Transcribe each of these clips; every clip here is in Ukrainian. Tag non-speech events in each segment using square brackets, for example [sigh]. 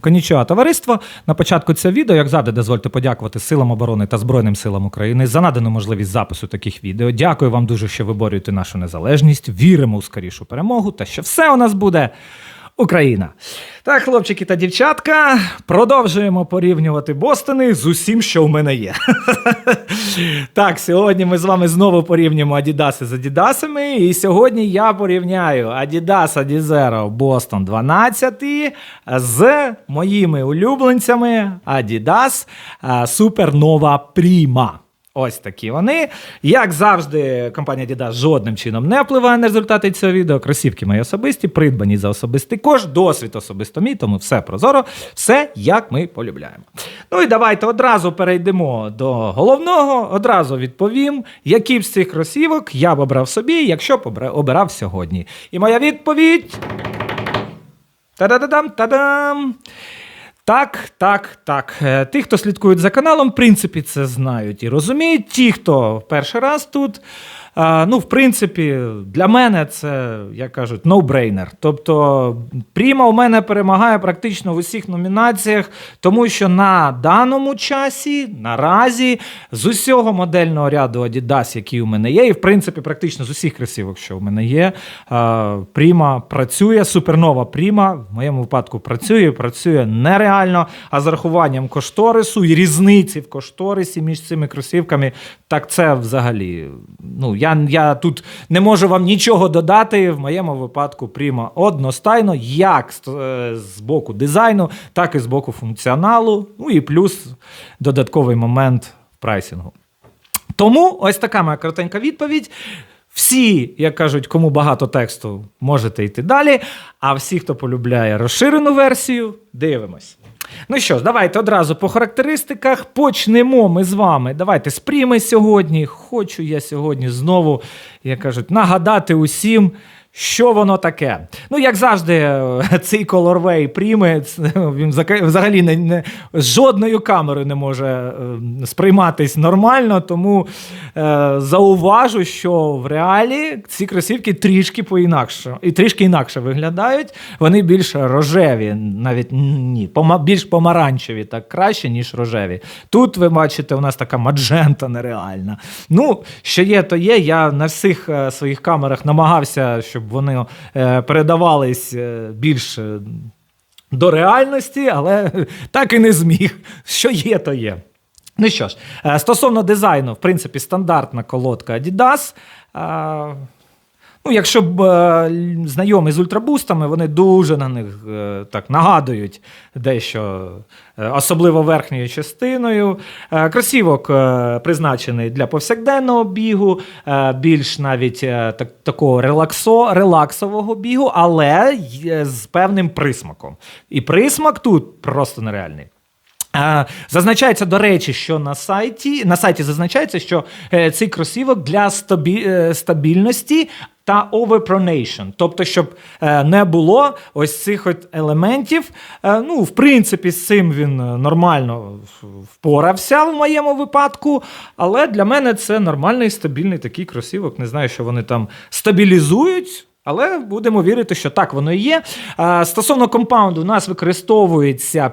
Конічого товариство. На початку цього відео, як завжди, дозвольте подякувати Силам оборони та Збройним силам України за надану можливість запису таких відео. Дякую вам дуже, що ви борюєте нашу незалежність. Віримо у скорішу перемогу та що все у нас буде. Україна. Так, хлопчики та дівчатка, продовжуємо порівнювати Бостони з усім, що в мене є. [laughs] так, сьогодні ми з вами знову порівнюємо Адідаси з Адідасами. І сьогодні я порівняю Adidas Adizero Boston 12 з моїми улюбленцями е, Supernova Prima. Ось такі вони. Як завжди, компанія Adidas жодним чином не впливає на результати цього відео. Кросівки мої особисті, придбані за особистий кошт, досвід особисто мій, тому все прозоро, все як ми полюбляємо. Ну і давайте одразу перейдемо до головного. Одразу відповім, які з цих кросівок я б обрав собі, якщо б обирав сьогодні. І моя відповідь. Та-да-да-дам, та-дам! Так, так, так. Е, Ті, хто слідкують за каналом, в принципі, це знають і розуміють. Ті, хто перший раз тут, ну, в принципі, для мене це, як кажуть, no-brainer. Тобто, Пріма у мене перемагає практично в усіх номінаціях, тому що на даному часі, наразі, з усього модельного ряду Adidas, який у мене є, і в принципі, практично з усіх кросівок, що у мене є, Пріма працює, супернова Пріма в моєму випадку працює, працює нереально. А з рахуванням кошторису і різниці в кошторисі між цими кросівками, так це взагалі. Ну, я, я тут не можу вам нічого додати. В моєму випадку Пріма одностайно, як з, е, з боку дизайну, так і з боку функціоналу. Ну і плюс додатковий момент прайсингу. Тому ось така моя коротенька відповідь. Всі, як кажуть, кому багато тексту, можете йти далі. А всі, хто полюбляє розширену версію, дивимось. Ну що ж, давайте одразу по характеристиках почнемо ми з вами. Давайте з сьогодні. Хочу я сьогодні знову, як кажуть, нагадати усім. Що воно таке? Ну, як завжди, е, [laughs] цей колорвей пріми, [laughs] він взагалі не, не, жодною камерою не може е, сприйматись нормально, тому е, зауважу, що в реалі ці кросівки трішки поінакше, і трішки інакше виглядають. Вони більш рожеві, навіть ні, пома, більш помаранчеві, так краще, ніж рожеві. Тут ви бачите, у нас така маджента нереальна. Ну, що є, то є. Я на всіх е, своїх камерах намагався, щоб вони е, передавались е, більш е, до реальності, але [laughs] так і не зміг. Що є, то є. Ну що ж, стосовно дизайну, в принципі, стандартна колодка Adidas. Ну, якщо б е, знайомі з ультрабустами, вони дуже на них е, так нагадують дещо, е, особливо верхньою частиною. Кросівок призначений для повсякденного бігу, більш навіть так, такого релаксо, релаксового бігу, але з певним присмаком. І присмак тут просто нереальний. Зазначається, до речі, що на сайті на сайті зазначається, що е, цей кросівок для стабі, е, стабільності та overpronation. Тобто, щоб е, не було ось цих от елементів. Ну, в принципі, з цим він нормально впорався в моєму випадку. Але для мене це нормальний стабільний такий кросівок. Не знаю, що вони там стабілізують. Але будемо вірити, що так воно і є. Е, Стосовно компаунду, у нас використовується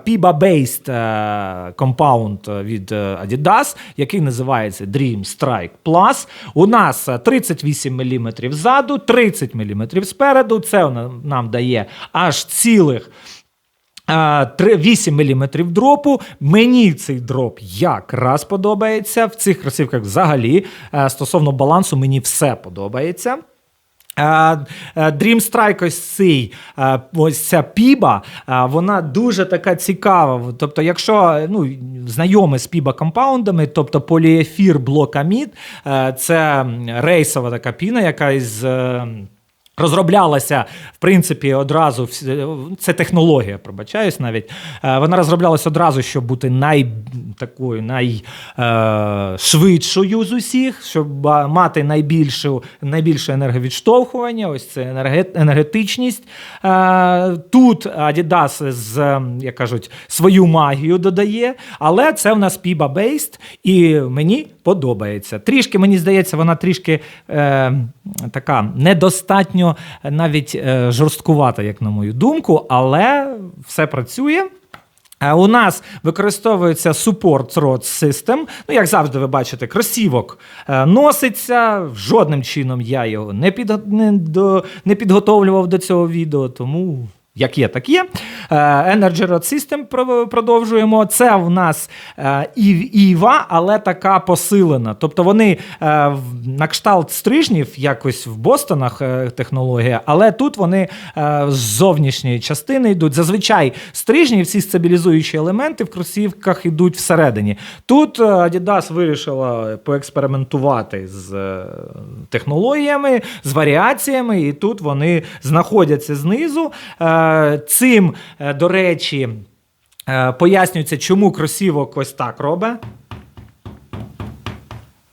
е, компаунд від е, Adidas, який називається Dream Strike Plus. У нас е, 38 мм ззаду, 30 мм спереду. Це нам- дає аж цілих. е, 8 мм дропу. Мені цей дроп якраз подобається. В цих кросівках взагалі е, стосовно балансу мені все подобається. Е, е, Dream Strike ось цей, е, ось ця піба, вона дуже така цікава. Тобто, якщо ну, знайомі з піба компаундами, тобто поліефір блокамід, це рейсова така піна, яка із. Е, Розроблялася, в принципі, одразу це технологія, пробачаюсь навіть. Е, Вона розроблялася одразу, щоб бути най, такою, найшвидшою з усіх, щоб мати найбільшу, найбільше енерговідштовхування, ось це енергетичність. Е, Тут Adidas з, як кажуть, свою магію додає, але це в нас based і мені подобається. Трішки, мені здається, вона трішки е, така недостатньо навіть е, жорсткувата, як на мою думку, але все працює. Е, У нас використовується Support Rod System. Ну, як завжди, ви бачите, кросівок е, носиться. Жодним чином я його не, під, не, до, не підготовлював до цього відео, тому. Як є, так є. Е, Energy Rod System продовжуємо. Це в нас е, Ів- Іва, але така посилена. Тобто вони е, на кшталт стрижнів, якось в Бостонах технологія, але тут вони з зовнішньої частини йдуть. Зазвичай стрижні, всі стабілізуючі елементи в кросівках йдуть всередині. Тут Adidas вирішила поекспериментувати з технологіями, з варіаціями, і тут вони знаходяться знизу. Цим, е, до речі, е, пояснюється, чому кросівок ось так робить.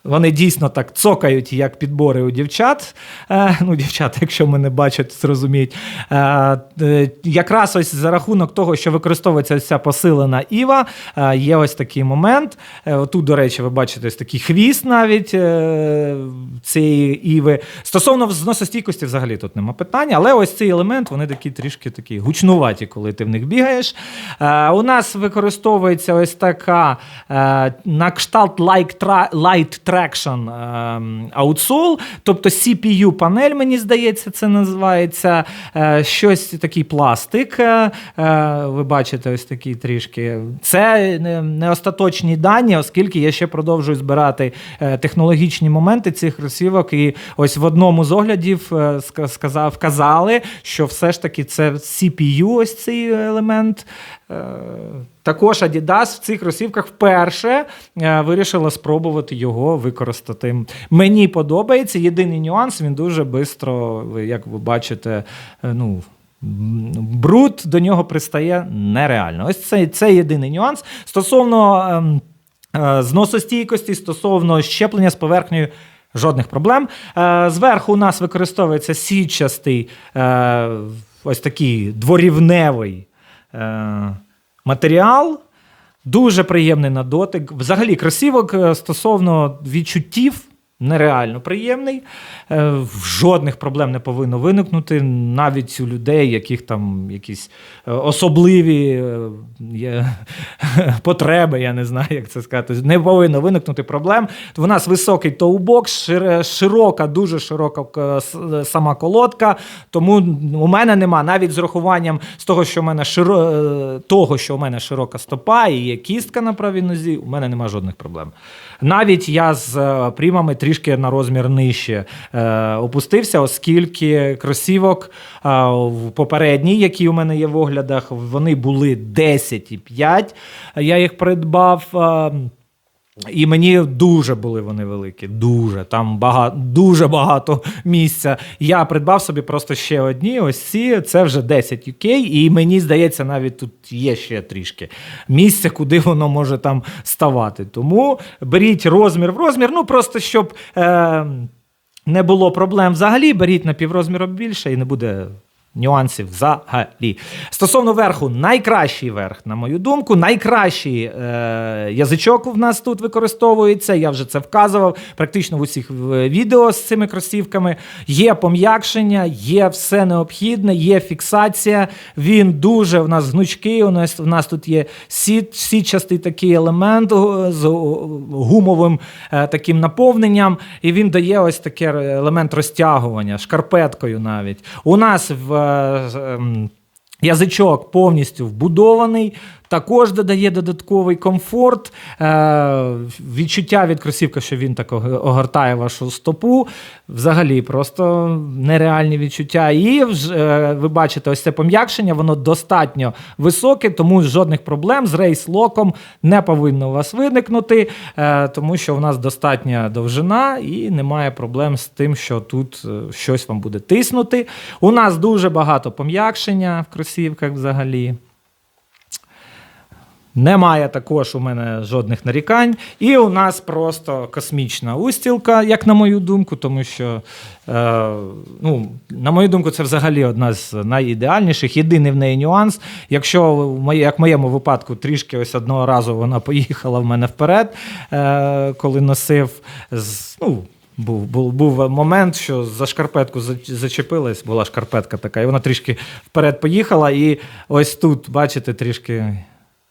Вони дійсно так цокають, як підбори у дівчат. Е, ну, дівчата, якщо мене бачать, зрозуміють. Е, е, якраз ось за рахунок того, що використовується ось ця посилена Іва, е, є ось такий момент. Е, тут, до речі, ви бачите ось такий хвіст навіть е, цієї Іви. Стосовно зносостійкості, взагалі тут нема питання, але ось цей елемент, вони такі трішки такі гучнуваті, коли ти в них бігаєш. Е, у нас використовується ось така е, на кшталт like tra- Light Traction е, тобто CPU-панель, мені здається, це називається. Е, щось такий пластик. е, е, ви бачите, ось такий трішки. Це не, остаточні дані, оскільки я ще продовжую збирати технологічні моменти цих кросівок. І ось в одному з оглядів сказав, вказали, що все ж таки це CPU, ось цей елемент. Е, Також Adidas в цих кросівках вперше е, вирішила спробувати його використати. Мені подобається. Єдиний нюанс, він дуже швидко, як ви бачите, е, ну. Бруд до нього пристає нереально. Ось це, це єдиний нюанс. Стосовно ем, е, зносостійкості, стосовно щеплення з поверхнею. Жодних проблем. Е, Зверху у нас використовується сітчастий, е, ось такий дворівневий е, матеріал. Дуже приємний на дотик. Взагалі, кросівок е, стосовно відчуттів нереально приємний. Е, Жодних проблем не повинно виникнути. Навіть у людей, яких там якісь е, особливі е, [laughs] потреби, я не знаю, як це сказати. Не повинно виникнути проблем. У нас високий тоубокс, широка, дуже широка сама колодка. Тому у мене нема навіть з урахуванням з того, що в мене широ... того, що у мене широка стопа і є кістка на правій нозі, у мене нема жодних проблем. Навіть я з прімами трішки на розмір нижче е, опустився, оскільки кросівок е, в попередній, які у мене є в оглядах, вони були 10,5. Я їх придбав. І мені дуже були вони великі, дуже там багато, дуже багато місця. Я придбав собі просто ще одні. Ось ці це вже 10 UK, і мені здається, навіть тут є ще трішки місця, куди воно може там ставати. Тому беріть розмір в розмір. Ну просто щоб е, не було проблем взагалі, беріть на піврозміру більше і не буде. Нюансів взагалі. Стосовно верху, найкращий верх, на мою думку, найкращий е, язичок в нас тут використовується. Я вже це вказував практично в усіх е, відео з цими кросівками. Є пом'якшення, є все необхідне, є фіксація. Він дуже в нас гнучкий. У нас, у нас тут є сіт, сітчастий такий елемент е, з е, гумовим е, таким наповненням, і він дає ось такий елемент розтягування, шкарпеткою навіть. У нас в язичок повністю вбудований. Також додає додатковий комфорт, е, відчуття від кросівка, що він так огортає вашу стопу. Взагалі, просто нереальні відчуття. І вже, ви бачите, ось це пом'якшення, воно достатньо високе, тому жодних проблем з рейс-локом не повинно у вас виникнути, е, тому що у нас достатня довжина і немає проблем з тим, що тут е, щось вам буде тиснути. У нас дуже багато пом'якшення в кросівках взагалі. Немає також у мене жодних нарікань. І у нас просто космічна устілка, як на мою думку, тому що, е, ну, на мою думку, це взагалі одна з найідеальніших. Єдиний в неї нюанс. Якщо, як в моєму випадку, трішки ось одного разу вона поїхала в мене вперед, е, коли носив. з- Ну, був, був, був момент, що за шкарпетку зачепилась, була шкарпетка така, і вона трішки вперед поїхала. І ось тут, бачите, трішки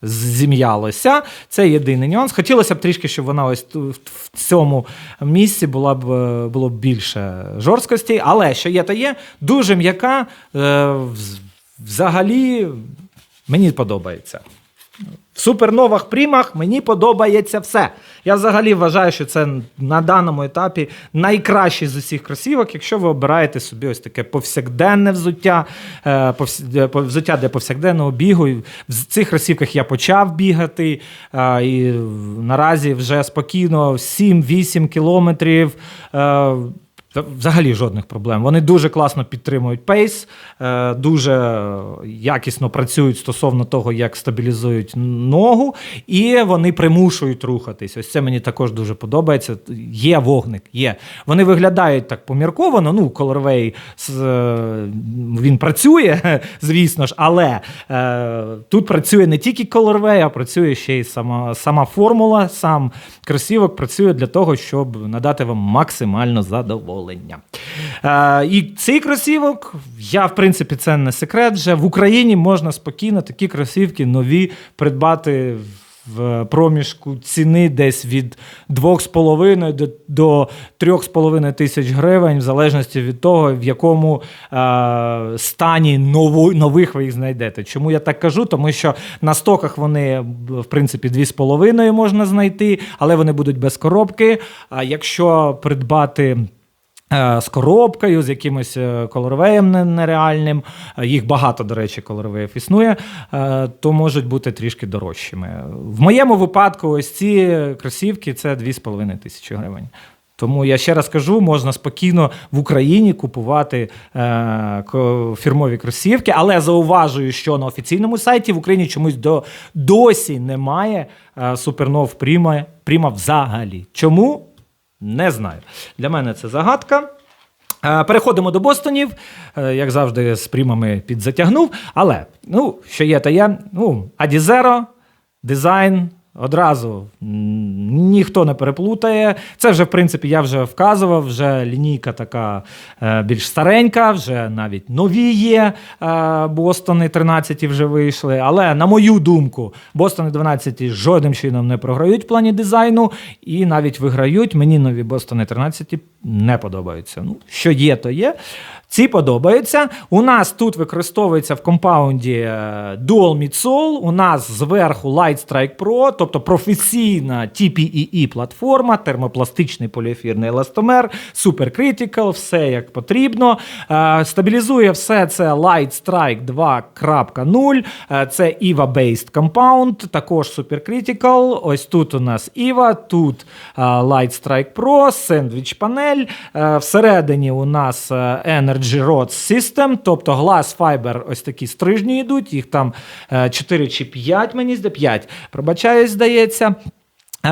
зім'ялося. Це єдиний нюанс. Хотілося б трішки, щоб вона ось в цьому місці була б е, було б більше жорсткості, але що є, то є дуже м'яка. е, Взагалі мені подобається. В суперновах прімах мені подобається все. Я взагалі вважаю, що це на даному етапі найкращий з усіх кросівок, якщо ви обираєте собі ось таке повсякденне взуття, е, взуття для повсякденного бігу. В цих кросівках я почав бігати, е, і наразі вже спокійно 7-8 кілометрів. Взагалі жодних проблем. Вони дуже класно підтримують пейс, дуже якісно працюють стосовно того, як стабілізують ногу, і вони примушують рухатись. Ось це мені також дуже подобається. Є вогник, є. Вони виглядають так помірковано. Ну, Colorway, е, він працює, [laughs] звісно ж, але е, тут працює не тільки Colorway, а працює ще й сама, сама формула, сам кросівок працює для того, щоб надати вам максимально задоволення. Е, і цей кросівок, я в принципі, це не секрет. Вже в Україні можна спокійно такі кросівки нові придбати. В проміжку ціни десь від 2,5 до, до 3,5 тисяч гривень, в залежності від того, в якому е, стані нову, нових ви їх знайдете. Чому я так кажу? Тому що на стоках вони, в принципі, 2,5 можна знайти, але вони будуть без коробки. А якщо придбати. Е, З коробкою, з якимось е, колоровеєм нереальним. е, Їх багато, до речі, колоровеїв існує, то можуть бути трішки дорожчими. В моєму випадку, ось ці кросівки це 2,5 тисячі гривень. Тому я ще раз кажу, можна спокійно в Україні купувати е, фірмові кросівки, але зауважую, що на офіційному сайті в Україні чомусь до, досі немає е, супернов Пріма, Пріма взагалі. Чому? Не знаю. Для мене це загадка. Е, Переходимо до Бостонів. Е, Як завжди, з прімами підзатягнув. Але ну, що є, то є. Ну, Адізеро, дизайн. Одразу ніхто не переплутає. Це вже, в принципі, я вже вказував. Вже лінійка така е, більш старенька, вже навіть нові є. Е, Бостони 13 вже вийшли. Але, на мою думку, Бостони 12 жодним чином не програють в плані дизайну і навіть виграють. Мені нові Бостони 13 не подобаються. Ну, що є, то є. Ці подобаються. У нас тут використовується в компаунді е, Dual Midsole. У нас зверху Light Strike Pro, тобто професійна TPEE платформа, термопластичний поліефірний еластомер, Super Critical, все як потрібно. Е, Стабілізує все це Light Strike 2.0. Е, Це EVA-based compound, також Super Critical. Ось тут у нас EVA, тут Light Strike Pro, Sandwich панель. Всередині у нас Energy Rod System, тобто Glass Fiber, ось такі стрижні йдуть, їх там 4 чи 5, мені здається, 5, пробачаюсь, здається. Е,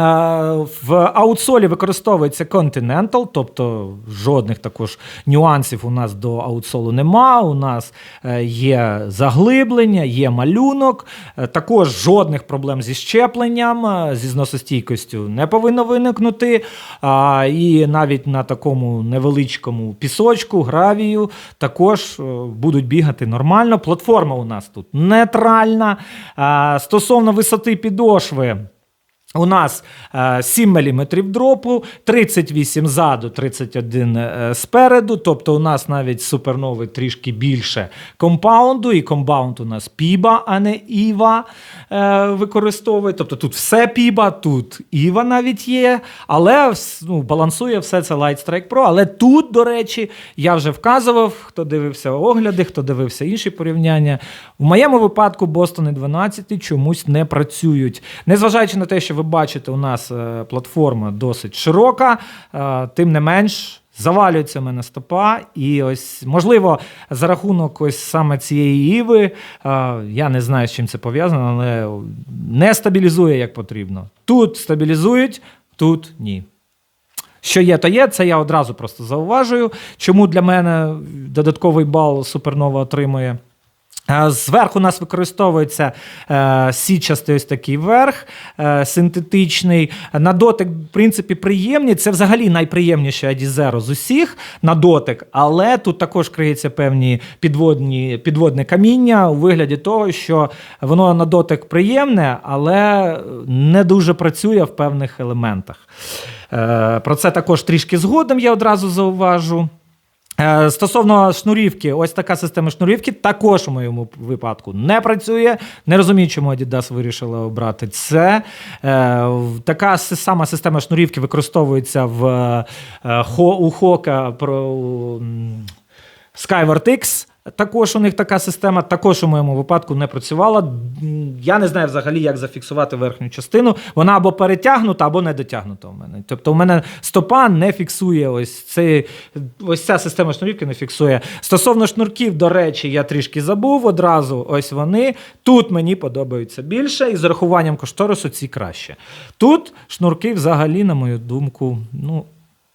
В аутсолі використовується Continental, тобто жодних також нюансів у нас до аутсолу нема. У нас е, є заглиблення, є малюнок, е, також жодних проблем зі щепленням, зі зносостійкістю не повинно виникнути. І навіть на такому невеличкому пісочку, гравію також будуть бігати нормально. Платформа у нас тут нейтральна. Стосовно висоти підошви. У нас е, 7 мм дропу, 38 ззаду, 31 е, спереду. Тобто у нас навіть супернови трішки більше компаунду, і компаунд у нас піба, а не Іва е, використовує. Тобто тут все піба, тут Іва навіть є, але ну, балансує все це Light Strike Pro. Але тут, до речі, я вже вказував, хто дивився огляди, хто дивився інші порівняння. В моєму випадку Бостони 12 чомусь не працюють. Незважаючи на те, що ви бачите, у нас е, платформа досить широка, е, тим не менш. Завалюється мене стопа, і ось можливо за рахунок ось саме цієї іви. е, я не знаю, з чим це пов'язано, але не стабілізує як потрібно. Тут стабілізують, тут ні. Що є, то є, це я одразу просто зауважую. Чому для мене додатковий бал Супернова отримує. Е, Зверху у нас використовується е, січастий ось такий верх, е, синтетичний. На дотик, в принципі, приємні. Це взагалі найприємніше Adizero з усіх на дотик, але тут також криється певні підводні, підводне каміння у вигляді того, що воно на дотик приємне, але не дуже працює в певних елементах. Про це також трішки згодом я одразу зауважу. Е, Стосовно шнурівки, ось така система шнурівки також у моєму випадку не працює. Не розумію, чому Adidas вирішила обрати це. Е, Така сама система шнурівки використовується в, е, у Хока про Skyward X. Також у них така система, також у моєму випадку не працювала. Я не знаю взагалі, як зафіксувати верхню частину. Вона або перетягнута, або не дотягнута у мене. Тобто, у мене стопа не фіксує ось цей, ось ця система шнурівки не фіксує. Стосовно шнурків, до речі, я трішки забув одразу. Ось вони. Тут мені подобаються більше, і з урахуванням кошторису ці краще. Тут шнурки, взагалі, на мою думку, ну.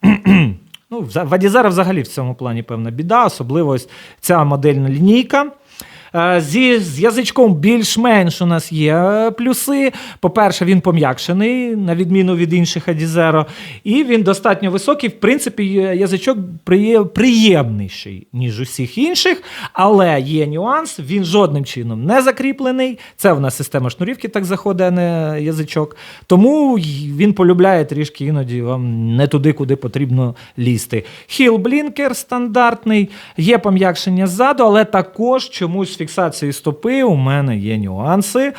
[clears throat] Ну, в Адізера взагалі в цьому плані певна біда, особливо ось ця модельна лінійка. Е, Зі з язичком більш-менш у нас є е, плюси. По-перше, він пом'якшений, на відміну від інших Адізеро. І він достатньо високий. В принципі, язичок приє- приємніший, ніж усіх інших. Але є нюанс, він жодним чином не закріплений. Це в нас система шнурівки так заходить, а не язичок. Тому він полюбляє трішки іноді вам не туди, куди потрібно лізти. Хіл блінкер стандартний, є пом'якшення ззаду, але також чомусь з фіксацією стопи у мене є нюанси.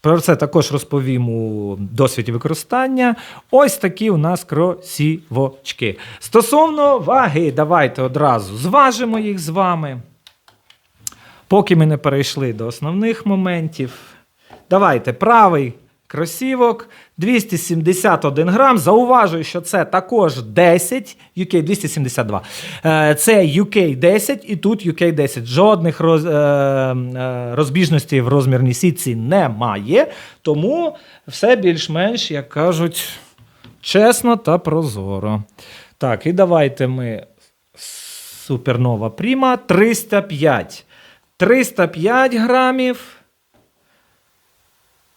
Про це також розповім у досвіді використання. Ось такі у нас кросівочки. Стосовно ваги, давайте одразу зважимо їх з вами. Поки ми не перейшли до основних моментів. Давайте правий кросівок 271 грам. Зауважую, що це також 10, UK 272. Е, Це UK 10 і тут UK 10. Жодних роз, е, е, розбіжностей в розмірній сітці немає. Тому все більш-менш, як кажуть, чесно та прозоро. Так, і давайте ми Супернова Пріма 305. 305 грамів.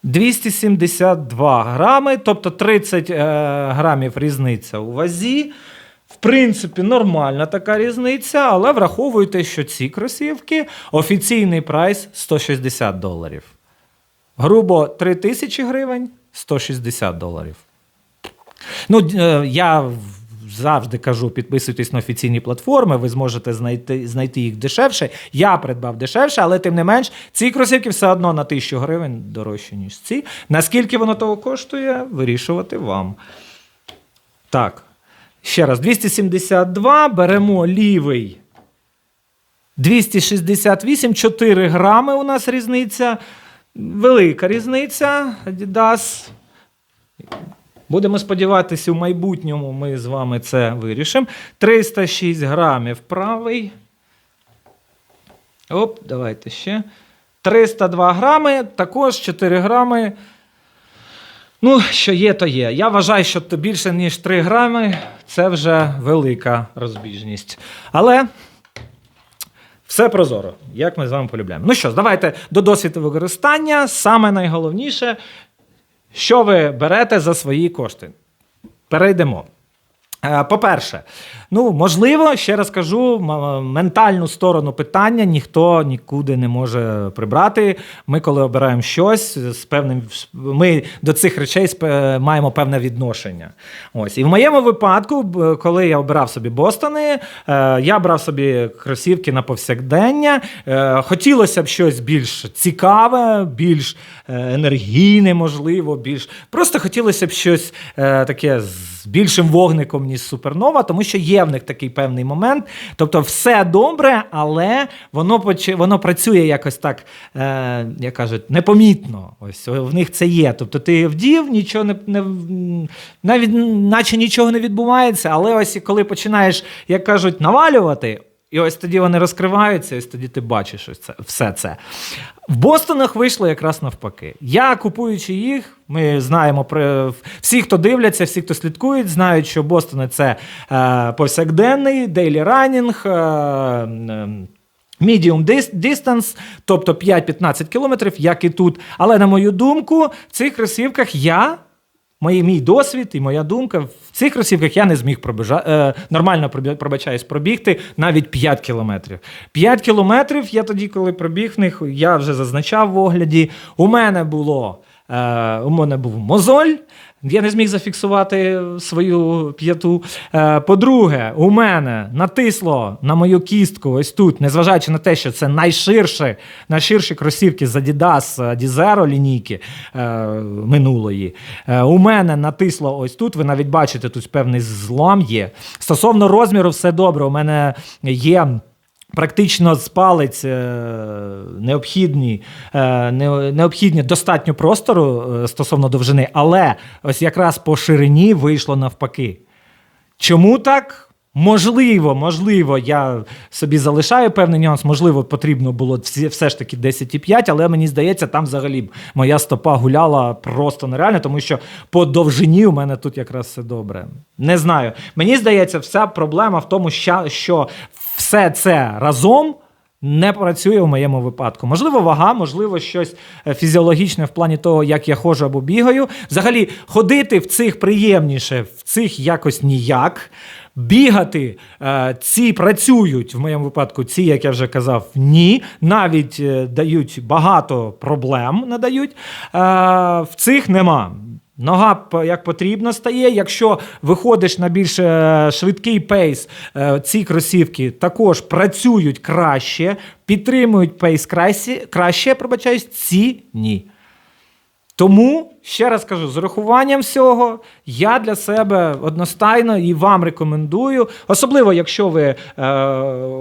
272 грами, тобто 30 е, грамів різниця у вазі. В принципі, нормальна така різниця, але враховуйте, що ці кросівки офіційний прайс 160 доларів. Грубо 3000 гривень 160 доларів. Ну, е, я завжди кажу, підписуйтесь на офіційні платформи, ви зможете знайти, знайти їх дешевше. Я придбав дешевше, але тим не менш, ці кросівки все одно на 1000 гривень дорожче, ніж ці. Наскільки воно того коштує, вирішувати вам. Так. Ще раз, 272, беремо лівий. 268, 4 грами у нас різниця. Велика різниця. Adidas. Будемо сподіватися, у майбутньому ми з вами це вирішимо. 306 грамів правий. Оп, давайте ще. 302 грами, також 4 грами. Ну, що є, то є. Я вважаю, що більше, ніж 3 грами, це вже велика розбіжність. Але все прозоро, як ми з вами полюбляємо. Ну що ж, давайте до досвіду використання. Саме найголовніше, що ви берете за свої кошти. Перейдемо. Е, По-перше, ну можливо, ще раз кажу, ментальну сторону питання ніхто нікуди не може прибрати. Ми, коли обираємо щось з певним, ми до цих речей маємо певне відношення. Ось і в моєму випадку, коли я обирав собі Бостони, е, я брав собі кросівки на повсякдення. Е, Хотілося б щось більш цікаве, більш е, енергійне, можливо, більш просто хотілося б щось е, таке більшим вогником, ніж супернова, тому що є в них такий певний момент. Тобто, все добре, але воно поч- воно працює якось так, е, як кажуть, непомітно. Ось в них це є. Тобто, ти вдів, нічого не, не навіть наче нічого не відбувається, але ось коли починаєш, як кажуть, навалювати. І ось тоді вони розкриваються, ось тоді ти бачиш ось це, все це. В Бостонах вийшло якраз навпаки. Я купуючи їх, ми знаємо про всі, хто дивляться, всі, хто слідкують, знають, що Бостони це е, повсякденний, дейлі ранінг. Е, е, Medium distance, тобто 5-15 кілометрів, як і тут. Але на мою думку, в цих кросівках я, мій, мій досвід і моя думка, в цих кросівках я не зміг пробежа, е, нормально пробачаюсь, пробігти навіть 5 кілометрів. 5 кілометрів я тоді, коли пробіг в них, я вже зазначав в огляді. У мене було. Е, у мене був мозоль, я не зміг зафіксувати свою п'яту. Е, по-друге, у мене натисло на мою кістку ось тут, незважаючи на те, що це найширше, найширші кросівки з Adidas Adizero лінійки е, минулої. У мене натисло ось тут. Ви навіть бачите, тут певний злом є. Стосовно розміру, все добре. У мене є. Практично з палець е, необхідні, е, необхідні достатньо простору е, стосовно довжини, але ось якраз по ширині вийшло навпаки. Чому так? Можливо, можливо, я собі залишаю певний нюанс, можливо, потрібно було все ж таки 10,5, але мені здається, там взагалі моя стопа гуляла просто нереально, тому що по довжині у мене тут якраз все добре. Не знаю. Мені здається, вся проблема в тому, що все це разом. Не працює в моєму випадку. Можливо, вага, можливо, щось е, фізіологічне в плані того, як я ходжу або бігаю. Взагалі, ходити в цих приємніше, в цих якось ніяк. Бігати е, ці працюють в моєму випадку. Ці, як я вже казав, ні. Навіть е, дають багато проблем надають. В цих нема. Нога як потрібно стає. Якщо виходиш на більш е, швидкий пейс, е, ці кросівки також працюють краще, підтримують пейс краще, краще пробачаюсь, ці ні. Тому, ще раз кажу, з урахуванням всього, я для себе одностайно і вам рекомендую, особливо, якщо ви е,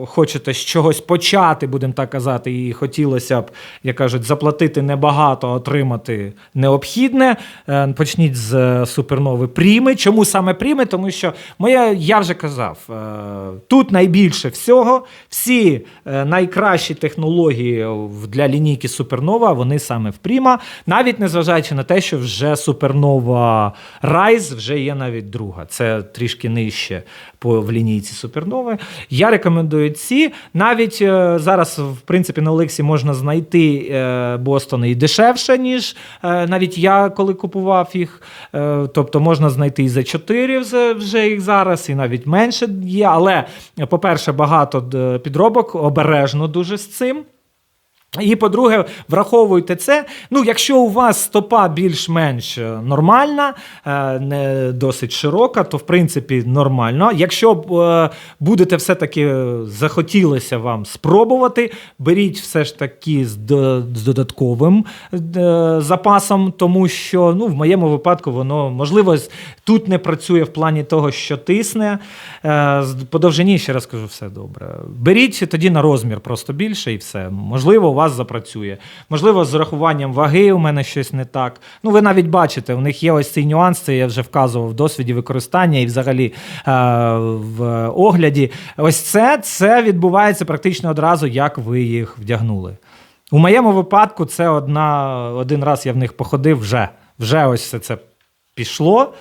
хочете з чогось почати, будемо так казати, і хотілося б, як кажуть, заплатити небагато, отримати необхідне. Е, почніть з е, супернови пріми. Чому саме пріми? Тому що моя, я вже казав, е, тут найбільше всього, всі е, найкращі технології для лінійки Супернова, вони саме в Пріма, навіть незважаючи на те, що вже Супернова Rise вже є навіть друга. Це трішки нижче по в лінійці Супернови. Я рекомендую ці. Навіть е, зараз, в принципі, на Олексі можна знайти е, Бостони і дешевше, ніж е, навіть я коли купував їх. Е, тобто можна знайти і за 4 вже, вже їх зараз, і навіть менше є. Але, по-перше, багато підробок, обережно дуже з цим. І по-друге, враховуйте це. Ну, якщо у вас стопа більш-менш е, нормальна, е, не досить широка, то в принципі нормально. Якщо е, будете все-таки захотілося вам спробувати, беріть все ж таки з, додатковим запасом, тому що ну, в моєму випадку воно можливо тут не працює в плані того, що тисне. По довжині ще раз кажу, все добре. Беріть тоді на розмір просто більше і все. Можливо, вас запрацює. Можливо, з урахуванням ваги у мене щось не так. Ну, ви навіть бачите, у них є ось цей нюанс, це я вже вказував в досвіді використання і взагалі е, в огляді. Ось це, це відбувається практично одразу, як ви їх вдягнули. У моєму випадку це одна, один раз я в них походив вже. Вже ось все це пішло.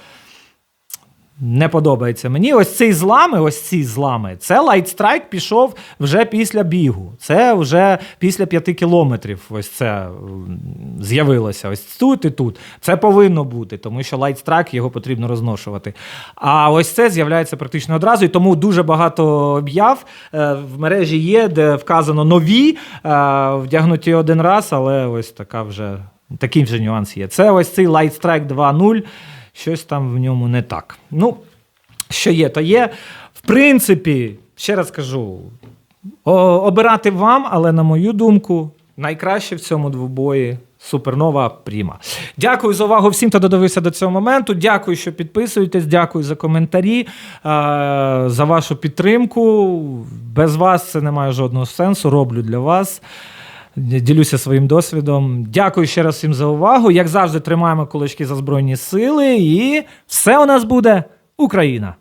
Не подобається мені. Ось ці злами, ось ці злами. Це Strike пішов вже після бігу. Це вже після п'яти кілометрів. Ось це з'явилося. Ось тут і тут. Це повинно бути, тому що Strike його потрібно розношувати. А ось це з'являється практично одразу. І тому дуже багато об'яв е, в мережі є, де вказано нові, е, вдягнуті один раз, але ось така вже такий вже нюанс є. Це ось цей Strike 2.0 щось там в ньому не так. Ну, що є, то є. В принципі, ще раз кажу, обирати вам, але на мою думку, найкраще в цьому двобої. Супернова Пріма. Дякую за увагу всім, хто додивився до цього моменту. Дякую, що підписуєтесь. Дякую за коментарі, е, за вашу підтримку. Без вас це не має жодного сенсу. Роблю для вас. Ділюся своїм досвідом. Дякую ще раз всім за увагу. Як завжди, тримаємо кулачки за Збройні Сили, і все у нас буде Україна!